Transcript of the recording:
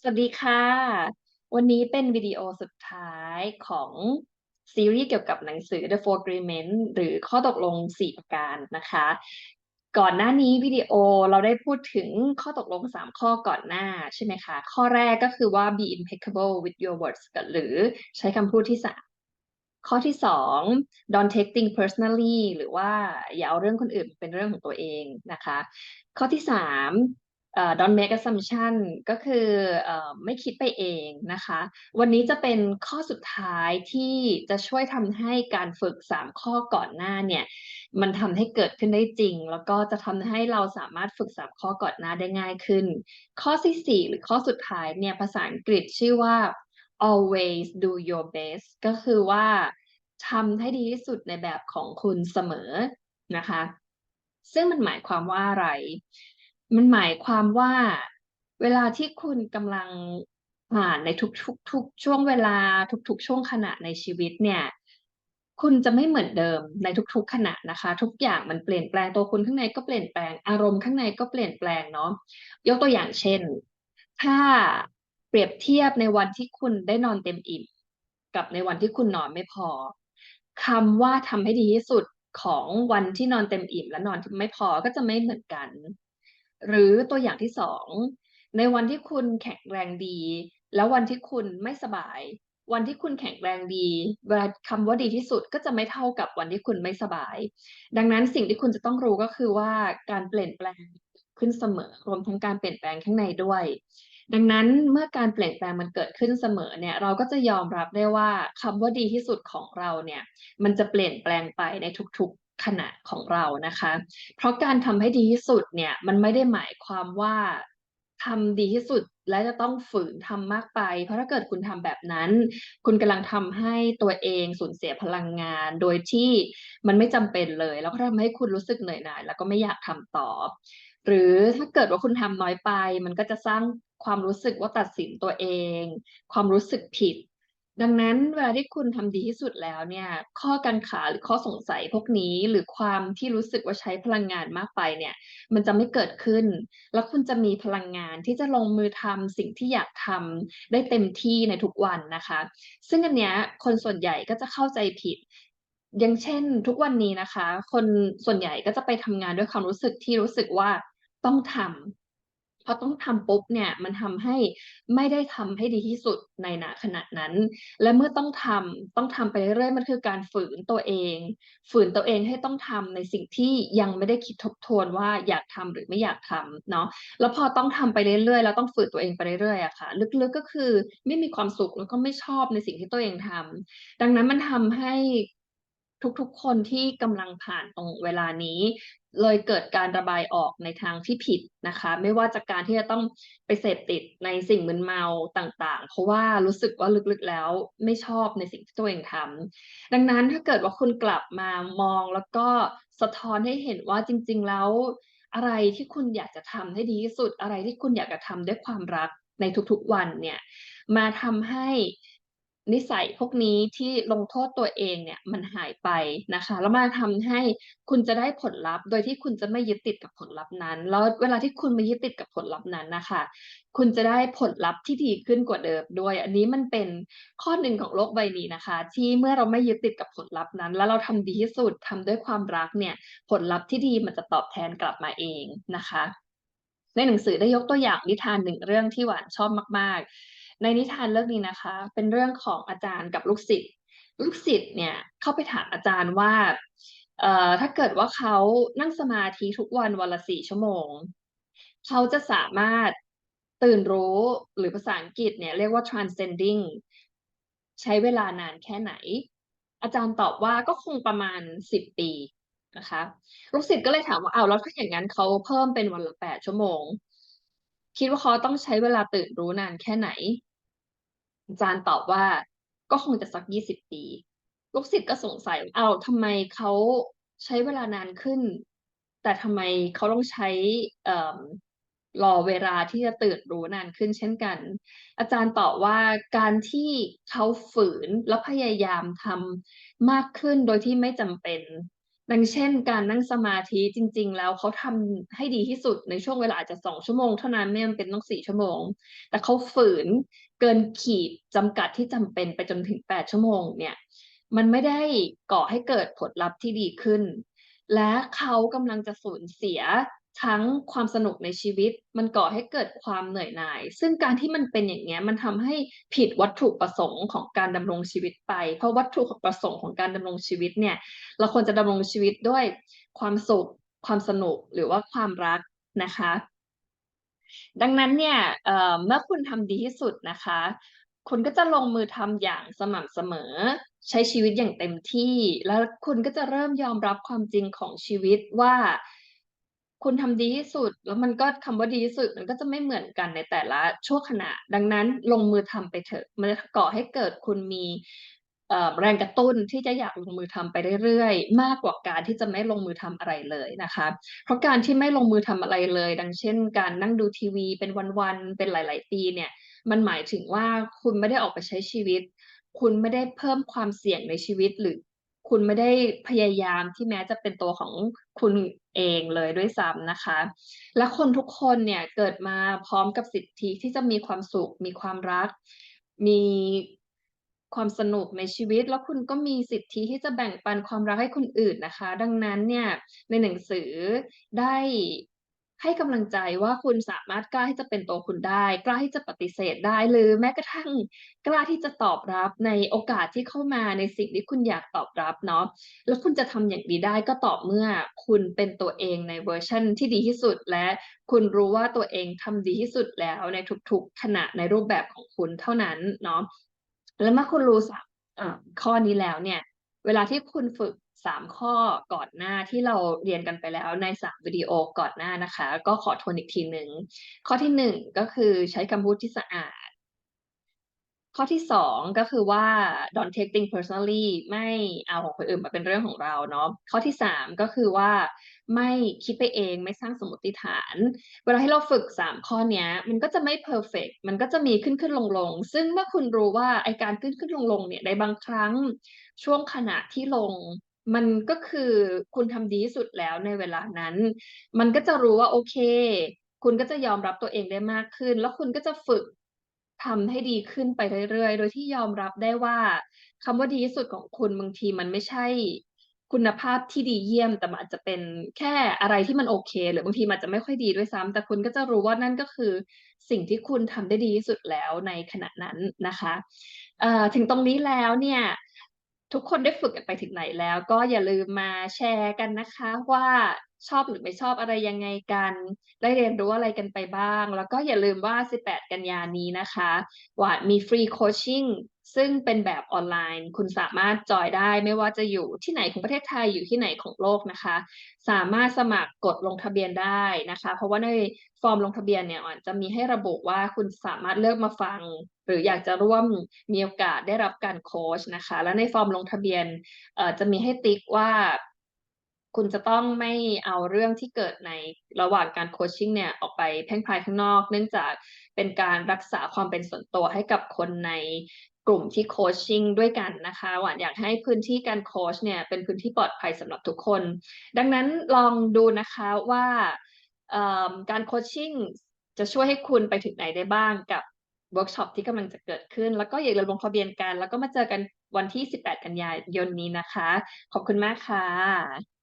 สวัสดีค่ะ วันนี้เป็นวิดีโอสุดท้ายของซีรีส์เกี่ยวกับหนังสือ The Four Agreement หรือข้อตกลง 4 ประการนะคะ ก่อนหน้านี้วิดีโอเราได้พูดถึงข้อตกลง 3 ข้อก่อนหน้าใช่ไหมคะ ข้อแรกก็คือว่า be impeccable with your words หรือใช้คำพูดที่สามข้อที่สอง don't take things personally หรือว่าอย่าเอาเรื่องคนอื่นเป็นเรื่องของตัวเองนะคะ ข้อที่สาม don't make assumption ก็คือไม่คิดไปเองนะคะ วันนี้จะเป็นข้อสุดท้ายที่จะช่วยทำให้การฝึก 3 ข้อก่อนหน้าเนี่ย มันทำให้เกิดขึ้นได้จริง แล้วก็จะทำให้เราสามารถฝึก 3 ข้อก่อนหน้าได้ง่ายขึ้น ข้อที่4หรือข้อสุดท้ายเนี่ยภาษาอังกฤษชื่อว่า always do your best ก็คือว่าทำให้ดีที่สุดในแบบของคุณเสมอนะคะ ซึ่งมันหมายความว่าอะไร มันหมายความว่าเวลาที่คุณกำลังผ่านในทุกๆทุกช่วงเวลาทุกๆ ช่วงขณะในชีวิตเนี่ย คุณจะไม่เหมือนเดิมในทุกๆขณะนะคะ ทุกอย่างมันเปลี่ยนแปลงตัวคุณข้างในก็เปลี่ยนแปลงอารมณ์ข้างในก็เปลี่ยนแปลงเนาะยกตัวอย่างเช่น ถ้าเปรียบเทียบในวันที่คุณได้นอนเต็มอิ่มกับในวันที่คุณนอนไม่พอคำว่าทำให้ดีที่สุดของวันที่นอนเต็มอิ่มและนอนไม่พอก็จะไม่เหมือนกัน หรือตัวอย่างที่สองในวันที่คุณแข็งแรงดี แล้ววันที่คุณไม่สบาย วันที่คุณแข็งแรงดี เวลาคำว่าดีที่สุดก็จะไม่เท่ากับวันที่คุณไม่สบาย ดังนั้นสิ่งที่คุณจะต้องรู้ก็คือว่าการเปลี่ยนแปลงขึ้นเสมอ รวมทั้งการเปลี่ยนแปลงข้างในด้วย ดังนั้นเมื่อการเปลี่ยนแปลงมันเกิดขึ้นเสมอเนี่ยเราก็จะยอมรับได้ว่าคำว่าดีที่สุดของเราเนี่ยมันจะเปลี่ยนแปลงไปในทุกๆ ขณะของเรานะคะ เพราะการทำให้ดีที่สุดเนี่ยมันไม่ได้หมายความว่าทำดีที่สุดและจะต้องฝืนทำมากไป เพราะถ้าเกิดคุณทำแบบนั้น คุณกำลังทำให้ตัวเองสูญเสียพลังงาน โดยที่มันไม่จำเป็นเลย แล้วก็ทำให้คุณรู้สึกเหนื่อยหน่าย แล้วก็ไม่อยากทำต่อ หรือถ้าเกิดว่าคุณทำน้อยไป มันก็จะสร้างความรู้สึกว่าตัดสินตัวเอง ความรู้สึกผิด ดังนั้นเวลาที่คุณทำดีที่สุดแล้วเนี่ย ข้อกังขา หรือข้อสงสัยพวกนี้ หรือความที่รู้สึกว่าใช้พลังงานมากไปเนี่ย มันจะไม่เกิดขึ้น แล้วคุณจะมีพลังงานที่จะลงมือทำสิ่งที่อยากทำได้เต็มที่ในทุกวันนะคะ ซึ่งอันเนี้ยคนส่วนใหญ่ก็จะเข้าใจผิด อย่างเช่น ทุกวันนี้นะคะ คนส่วนใหญ่ก็จะไปทำงานด้วยความรู้สึกที่รู้สึกว่าต้องทำ พอต้องทำปุ๊บเนี่ยมันทำให้ไม่ได้ทำให้ดีที่สุดในณขณะนั้น และเมื่อต้องทำต้องทำไปเรื่อยๆมันคือการฝืนตัวเอง ฝืนตัวเองให้ต้องทำในสิ่งที่ยังไม่ได้คิดทบทวนว่าอยากทำหรือไม่อยากทำเนาะแล้วพอต้องทำไปเรื่อยๆแล้วต้องฝืนตัวเองไปเรื่อยๆอะค่ะ ลึกๆก็คือไม่มีความสุขแล้วก็ไม่ชอบในสิ่งที่ตัวเองทำดังนั้นมันทำให้ทุกๆ คนที่กำลังผ่านตรงเวลานี้ เลยเกิดการระบายออกในทางที่ผิดนะคะ ไม่ว่าจากการที่จะต้องไปเสพติดในสิ่งมึนเมาต่างๆ เพราะว่ารู้สึกว่าลึกๆแล้วไม่ชอบในสิ่งที่ตัวเองทำดังนั้นถ้าเกิดว่าคุณกลับมามองแล้วก็สะท้อนให้เห็นว่าจริง ๆ แล้วอะไรที่คุณอยากจะทำให้ดีที่สุดอะไรที่คุณอยากจะทำด้วยความรักในทุกๆวันเนี่ยมาทำให้ นิสัยพวกนี้ที่ลงโทษตัวเองเนี่ยมันหายไปนะคะ แล้วมาทำให้คุณจะได้ผลลัพธ์ โดยที่คุณจะไม่ยึดติดกับผลลัพธ์นั้น แล้วเวลาที่คุณไม่ยึดติดกับผลลัพธ์นั้นนะคะ คุณจะได้ผลลัพธ์ที่ดีขึ้นกว่าเดิมด้วย อันนี้มันเป็นข้อหนึ่งของโลกใบนี้นะคะ ที่เมื่อเราไม่ยึดติดกับผลลัพธ์นั้น แล้วเราทำดีที่สุดทำด้วยความรักเนี่ยผลลัพธ์ที่ดีมันจะตอบแทนกลับมาเองนะคะ ในหนังสือได้ยกตัวอย่างนิทานหนึ่งเรื่องที่หวานชอบมาก ๆ ในนิทานเรื่องนี้นะคะ เป็นเรื่องของอาจารย์กับลูกศิษย์ลูกศิษย์เนี่ยเข้าไปถามอาจารย์ว่าเอ่อถ้าเกิดว่าเขานั่งสมาธิทุกวันวันละสี่ชั่วโมง เขาจะสามารถตื่นรู้หรือภาษาอังกฤษเนี่ยเรียกว่า transcending ใช้เวลานานแค่ไหน อาจารย์ตอบว่าก็คงประมาณสิบปีนะคะลูกศิษย์ก็เลยถามว่าเอาแล้วถ้าอย่างนั้นเขาเพิ่มเป็นวันละแปดชั่วโมง คิดว่าเขาต้องใช้เวลาตื่นรู้นานแค่ไหน อาจารย์ตอบว่าก็คงจะสักยี่สิบปี ลูกศิษย์ก็สงสัยเอาทำไมเขาใช้เวลานานขึ้น แต่ทำไมเขาต้องใช้รอเวลาที่จะตื่นรู้นานขึ้นเช่นกัน อาจารย์ตอบว่าการที่เขาฝืนและพยายามทำมากขึ้นโดยที่ไม่จำเป็น ดังเช่น การนั่งสมาธิจริง ๆ แล้วเขาทำให้ดีที่สุดในช่วงเวลาอาจจะ2ชั่วโมงเท่านั้นไม่จำเป็นต้องสี่ชั่วโมง แต่เขาฝืนเกินขีดจำกัดที่จำเป็นไปจนถึงแปดชั่วโมงเนี่ย มันไม่ได้ก่อให้เกิดผลลัพธ์ที่ดีขึ้น และเขากำลังจะสูญเสีย ทั้งความสนุกในชีวิต มันก่อให้เกิดความเหนื่อยหน่าย ซึ่งการที่มันเป็นอย่างเงี้ยมันทำให้ผิดวัตถุประสงค์ของการดำรงชีวิตไป เพราะวัตถุประสงค์ของการดำรงชีวิตเนี่ย เราควรจะดำรงชีวิตด้วยความสุข ความสนุกหรือว่าความรักนะคะ ดังนั้นเนี่ยเเมื่อคุณทำดีที่สุดนะคะ คุณก็จะลงมือทำอย่างสม่ำเสมอใช้ชีวิตอย่างเต็มที่ แล้วคุณก็จะเริ่มยอมรับความจริงของชีวิตว่า คุณทำดีที่สุด แล้วมันก็คำว่าดีที่สุด มันก็จะไม่เหมือนกันในแต่ละช่วงขณะ ดังนั้นลงมือทำไปเถอะ มันจะก่อให้เกิดคุณมีแรงกระตุ้นที่จะอยากลงมือทำไปเรื่อยๆ มากกว่าการที่จะไม่ลงมือทำอะไรเลยนะคะ เพราะการที่ไม่ลงมือทำอะไรเลย ดังเช่น การนั่งดูทีวีเป็นวันๆ เป็นหลาย ๆ ปีเนี่ย มันหมายถึงว่าคุณไม่ได้ออกไปใช้ชีวิต คุณไม่ได้เพิ่มความเสี่ยงในชีวิตหรือ คุณไม่ได้พยายามที่แม้จะเป็นตัวของคุณเองเลยด้วยซ้ำนะคะ และคนทุกคนเนี่ยเกิดมาพร้อมกับสิทธิที่จะมีความสุข มีความรัก มีความสนุกในชีวิต แล้วคุณก็มีสิทธิที่จะแบ่งปันความรักให้คนอื่นนะคะ ดังนั้นเนี่ยในหนังสือได้ ให้กำลังใจว่าคุณสามารถกล้าที่จะเป็นตัวคุณได้ กล้าที่จะปฏิเสธได้ หรือแม้กระทั่งกล้าที่จะตอบรับในโอกาสที่เข้ามาในสิ่งที่คุณอยากตอบรับเนาะแล้วคุณจะทำอย่างนี้ได้ก็ต่อเมื่อคุณเป็นตัวเองในเวอร์ชันที่ดีที่สุด และคุณรู้ว่าตัวเองทำดีที่สุดแล้วในทุกๆขณะในรูปแบบของคุณเท่านั้นเนาะแล้วเมื่อคุณรู้3อ่าข้อนี้แล้วเนี่ย เวลาที่คุณฝึก 3ข้อก่อนหน้าที่เราเรียนกันไปแล้วใน3วิดีโอก่อนหน้านะคะ ก็ขอทวนอีกทีหนึ่งข้อที่1ก็คือใช้คำพูดที่สะอาด ข้อที่2ก็คือว่า don't take things personally ไม่เอาของคนอื่นมาเป็นเรื่องของเราเนาะข้อที่3ก็คือว่าไม่คิดไปเองไม่สร้างสมมติฐาน เวลาที่เราฝึก3ข้อเนี้ยมันก็จะไม่เพอร์เฟกมันก็จะมีขึ้นๆลงๆซึ่งเมื่อคุณรู้ว่าไอ้การขึ้นๆลงๆเนี่ยในบางครั้งช่วงขณะที่ลง มันก็คือคุณทำดีที่สุดแล้วในเวลานั้น มันก็จะรู้ว่าโอเค คุณก็จะยอมรับตัวเองได้มากขึ้น แล้วคุณก็จะฝึกทำให้ดีขึ้นไปเรื่อยๆ โดยที่ยอมรับได้ว่าคำว่าดีที่สุดของคุณบางทีมันไม่ใช่คุณภาพที่ดีเยี่ยมแต่มันอาจจะเป็นแค่อะไรที่มันโอเค หรือบางทีมันอาจจะไม่ค่อยดีด้วยซ้ำแต่คุณก็จะรู้ว่านั่นก็คือสิ่งที่คุณทำได้ดีที่สุดแล้วในขณะนั้นนะคะถึงตรงนี้แล้วเนี่ย ทุกคนได้ฝึกกันไปถึงไหนแล้ว ก็อย่าลืมมาแชร์กันนะคะว่า ชอบหรือไม่ชอบอะไรยังไงกัน ได้เรียนรู้อะไรกันไปบ้าง แล้วก็อย่าลืมว่า 18 กันยานี้นะคะหวาดมีฟรีโคชชิ่งซึ่งเป็นแบบออนไลน์ คุณสามารถจอยได้ไม่ว่าจะอยู่ที่ไหนของประเทศไทยอยู่ที่ไหนของโลกนะคะ สามารถสมัครกดลงทะเบียนได้นะคะ เพราะว่าในฟอร์มลงทะเบียนเนี่ยอาจจะมีให้ระบุว่าคุณสามารถเลือกมาฟัง หรืออยากจะร่วมมีโอกาสได้รับการโคชนะคะ และในฟอร์มลงทะเบียนจะมีให้ติ๊กว่า คุณจะต้องไม่เอาเรื่องที่เกิดในระหว่างการโคชชิ่งเนี่ยออกไปแพ่งพายข้างนอก เนื่องจากเป็นการรักษาความเป็นส่วนตัวให้กับคนในกลุ่มที่โคชชิ่งด้วยกันนะคะหวานอยากให้พื้นที่การโคชเนี่ยเป็นพื้นที่ปลอดภัยสำหรับทุกคน ดังนั้นลองดูนะคะว่าการโคชชิ่งจะช่วยให้คุณไปถึงไหนได้บ้างกับเวิร์กช็อปที่กำลังจะเกิดขึ้น แล้วก็อย่าลืมลงทะเบียนกัน แล้วก็มาเจอกันวันที่ 18 กันยายนนี้นะคะ ขอบคุณมากค่ะ